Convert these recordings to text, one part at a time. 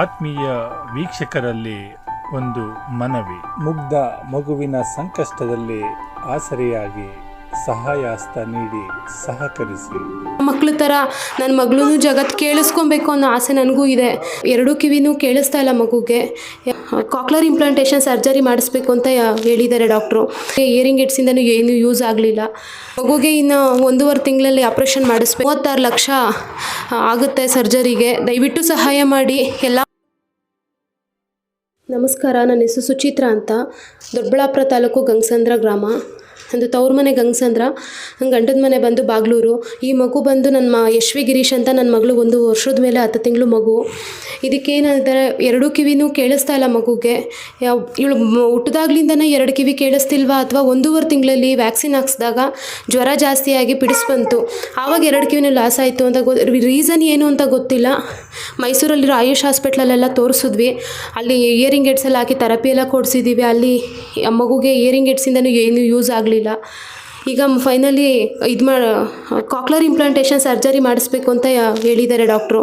ಆತ್ಮೀಯ ವೀಕ್ಷಕರಲ್ಲಿ ಒಂದು ಮನವಿ. ಮುಗ್ಧ ಮಗುವಿನ ಸಂಕಷ್ಟದಲ್ಲಿ ಆಸರೆಯಾಗಿ ಸಹಾಯಹಸ್ತ ನೀಡಿ ಸಹಕರಿಸಿ. ಮಕ್ಕಳ ಥರ ನನ್ನ ಮಗಳೂ ಜಗತ್ತು ಕೇಳಿಸ್ಕೊಬೇಕು ಅನ್ನೋ ಆಸೆ ನನಗೂ ಇದೆ. ಎರಡು ಕಿವಿನೂ ಕೇಳಿಸ್ತಾ ಇಲ್ಲ ಮಗುಗೆ. ಕಾಕ್ಲರ್ ಇಂಪ್ಲಾಂಟೇಷನ್ ಸರ್ಜರಿ ಮಾಡಿಸ್ಬೇಕು ಅಂತ ಹೇಳಿದ್ದಾರೆ ಡಾಕ್ಟ್ರು ಇಯರಿಂಗ್ ಇಂದ ಏನು ಯೂಸ್ ಆಗಲಿಲ್ಲ. ಮಗುಗೆ ಇನ್ನು ಒಂದೂವರೆ ತಿಂಗಳಲ್ಲಿ ಆಪ್ರೇಷನ್ ಮಾಡಿಸ್ಬೇಕು. ಮೂವತ್ತಾರು ಲಕ್ಷ ಆಗುತ್ತೆ ಸರ್ಜರಿಗೆ ದಯವಿಟ್ಟು ಸಹಾಯ ಮಾಡಿ. ಎಲ್ಲ ನಮಸ್ಕಾರ, ನನ್ನ ಹೆಸರು ಸುಚಿತ್ರ ಅಂತ. ದೊಡ್ಡಬಳ್ಳಾಪುರ ತಾಲೂಕು ಗಂಗಸಂದ್ರ ಗ್ರಾಮ. ಒಂದು ತವ್ರ ಮನೆ ಗಂಗಸಂದ್ರ. ಗಂಡನ ಮನೆ ಬಂದು ಬಾಗ್ಲೂರು. ಈ ಮಗು ಬಂದು ನನ್ನ ಮ ಯಶ್ವಿ ಗಿರೀಶ್ ಅಂತ ನನ್ನ ಮಗಳು ಒಂದು ವರ್ಷದ ಮೇಲೆ ಹತ್ತು ತಿಂಗಳು ಮಗು. ಇದಕ್ಕೇನಂದರೆ ಎರಡೂ ಕಿವಿನೂ ಕೇಳಿಸ್ತಾ ಇಲ್ಲ ಮಗುಗೆ. ಇವಳು ಹುಟ್ಟಿದಾಗ್ಲಿಂದನೇ ಎರಡು ಕಿವಿ ಕೇಳಿಸ್ತಿಲ್ವಾ? ಅಥವಾ ಒಂದೂವರೆ ತಿಂಗಳಲ್ಲಿ ವ್ಯಾಕ್ಸಿನ್ ಹಾಕ್ಸಿದಾಗ ಜ್ವರ ಜಾಸ್ತಿಯಾಗಿ ಪಿಡಿಸ್ ಬಂತು. ಆವಾಗ ಎರಡು ಕಿವಿನೂ ಲಾಸ್ ಆಯಿತು ಅಂತ ಗೊ, ರೀಸನ್ ಏನು ಅಂತ ಗೊತ್ತಿಲ್ಲ. ಮೈಸೂರಲ್ಲಿರೋ ಆಯುಷ್ ಹಾಸ್ಪಿಟ್ಲಲ್ಲೆಲ್ಲ ತೋರಿಸಿದ್ವಿ. ಅಲ್ಲಿ ಇಯರಿಂಗ್ ಎಲ್ಲ ಹಾಕಿ ಥೆರಪಿ ಎಲ್ಲ ಕೊಡಿಸಿದ್ದೀವಿ ಅಲ್ಲಿ ಮಗುಗೆ ಇಯರಿಂಗ್ ಎಡ್ಸಿಂದನೂ ಏನೂ ಯೂಸ್ ಆಗಲಿಲ್ಲ. ಈಗ ಫೈನಲಿ ಇದು ಮಾ ಕಾಕ್ಲರ್ ಇಂಪ್ಲಾಂಟೇಷನ್ ಸರ್ಜರಿ ಮಾಡಿಸ್ಬೇಕು ಅಂತ ಹೇಳಿದ್ದಾರೆ ಡಾಕ್ಟ್ರು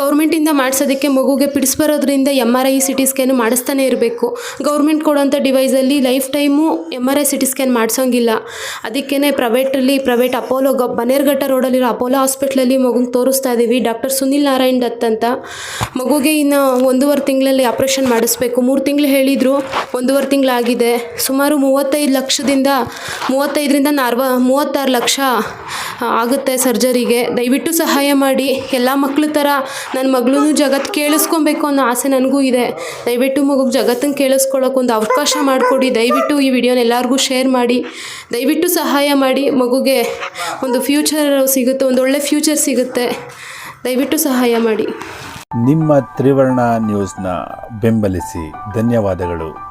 ಗೌರ್ಮೆಂಟಿಂದ ಮಾಡಿಸೋದಕ್ಕೆ ಮಗುಗೆ ಪಿಡಿಸ್ ಬರೋದ್ರಿಂದ M R I C T scan ಮಾಡಿಸ್ತಾನೆ ಇರಬೇಕು. ಗೌರ್ಮೆಂಟ್ ಕೊಡೋಂಥ ಡಿವೈಸಲ್ಲಿ lifetime M R I C T scan ಮಾಡಿಸೋಂಗಿಲ್ಲ. ಅದಕ್ಕೇ ಪ್ರೈವೇಟಲ್ಲಿ ಪ್ರೈವೇಟ್ ಅಪೋಲೋ ಗ, ಬನೇರ್ಘಟ್ಟ ರೋಡಲ್ಲಿರೋ ಅಪೋಲೋ ಹಾಸ್ಪಿಟ್ಲಲ್ಲಿ ಮಗುಗೆ ತೋರಿಸ್ತಾ ಇದ್ದೀವಿ ಡಾಕ್ಟರ್ ಸುನಿಲ್ ನಾರಾಯಣ್ ದತ್ ಅಂತ. ಮಗುಗೆ ಇನ್ನು ಒಂದೂವರೆ ತಿಂಗಳಲ್ಲಿ ಆಪ್ರೇಷನ್ ಮಾಡಿಸ್ಬೇಕು. ಮೂರು ತಿಂಗಳು ಹೇಳಿದರು, ಒಂದೂವರೆ ತಿಂಗಳಾಗಿದೆ. ಸುಮಾರು ಮೂವತ್ತೈದು ಲಕ್ಷದಿಂದ, ಮೂವತ್ತೈದರಿಂದ ಅರ್ವ, ಮೂವತ್ತಾರು ಲಕ್ಷ ಆಗುತ್ತೆ ಸರ್ಜರಿಗೆ. ದಯವಿಟ್ಟು ಸಹಾಯ ಮಾಡಿ. ಎಲ್ಲ ಮಕ್ಳ ಥರ ನನ್ನ ಮಗಳೂ ಜಗತ್ತು ಕೇಳಿಸ್ಕೊಬೇಕು ಅನ್ನೋ ಆಸೆ ನನಗೂ ಇದೆ. ದಯವಿಟ್ಟು ಮಗುಗೆ ಜಗತ್ತನ್ನು ಕೇಳಿಸ್ಕೊಳ್ಳೋಕೆ ಒಂದು ಅವಕಾಶ ಮಾಡಿಕೊಡಿ. ದಯವಿಟ್ಟು ಈ ವಿಡಿಯೋನ ಎಲ್ಲರಿಗೂ ಶೇರ್ ಮಾಡಿ. ದಯವಿಟ್ಟು ಸಹಾಯ ಮಾಡಿ. ಮಗುಗೆ ಒಂದು ಫ್ಯೂಚರ್ ಸಿಗುತ್ತೆ, ಒಂದು ಒಳ್ಳೆ ಫ್ಯೂಚರ್ ಸಿಗುತ್ತೆ. ದಯವಿಟ್ಟು ಸಹಾಯ ಮಾಡಿ. ನಿಮ್ಮ ತ್ರಿವರ್ಣ ನ್ಯೂಸ್ನ ಬೆಂಬಲಿಸಿ ಧನ್ಯವಾದಗಳು.